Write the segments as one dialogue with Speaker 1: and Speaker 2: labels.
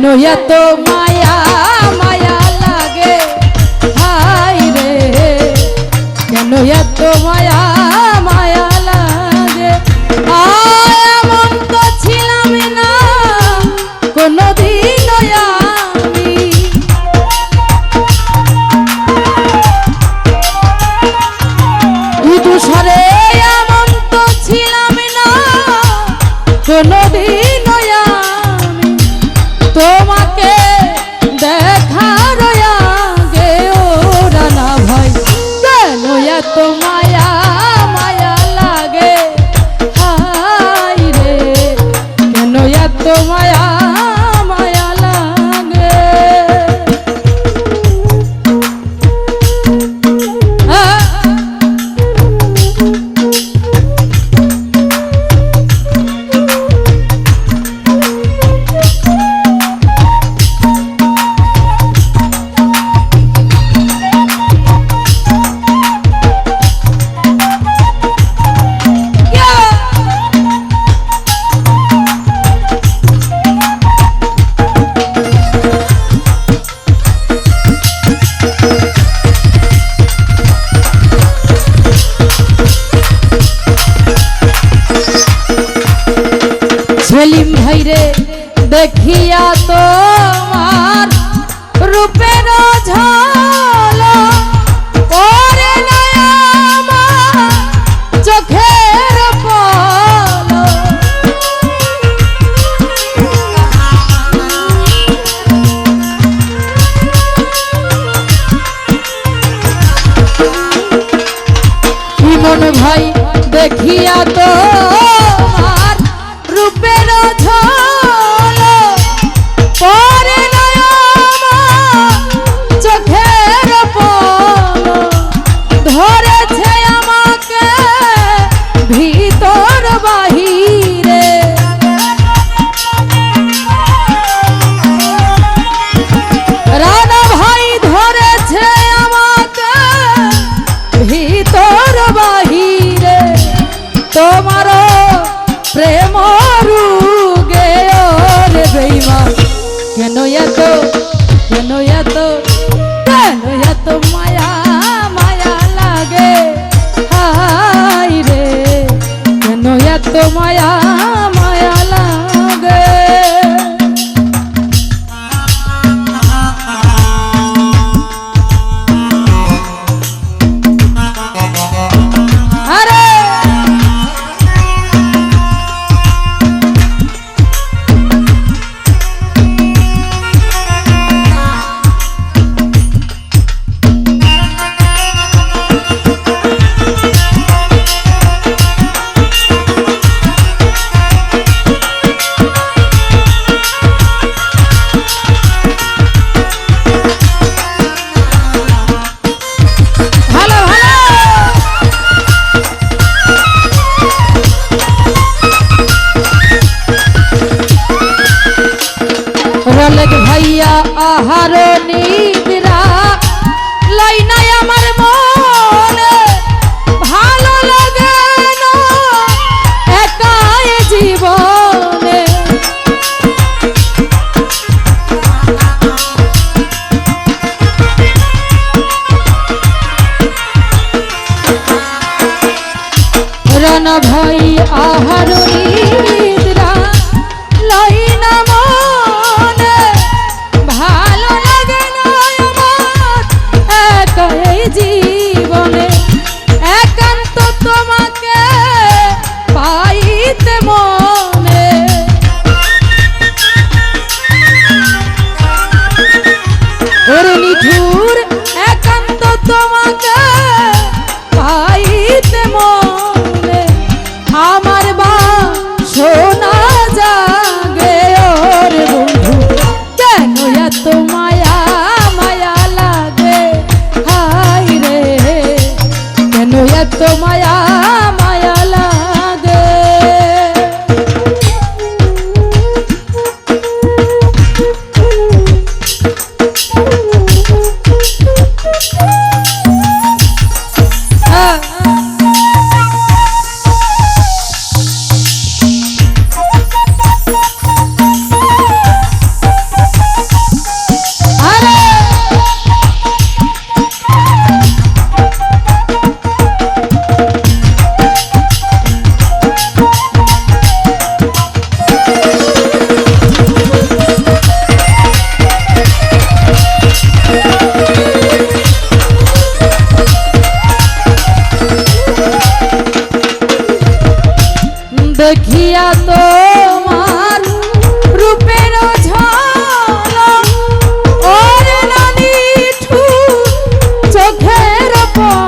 Speaker 1: কেন এত মায়া মায়া লাগে। হাই রে। কেন এত মায়া মায়া লাগে। এমন তো ছিলাম না। কোনোদিন আমি। দুসরে এমন তো ছিলাম না। কোনো দেখিয়ে তোমায় না ভয় আহার মনে। ভালো লাগে না জীবনে। একান্ত তোমার for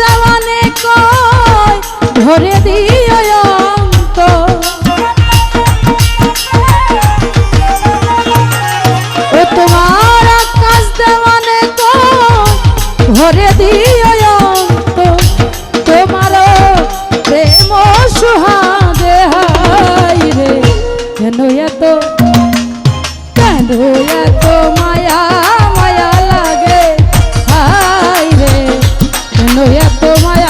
Speaker 1: দেওয়ানে কয়, ধরে দিও অন্ত ও তোমার আকাশ দেওয়ানে কয়, ধরে দিও অন্ত তোমার প্রেম সুহাদে হাই কেন এত কেন এত মায়া Jeremiah.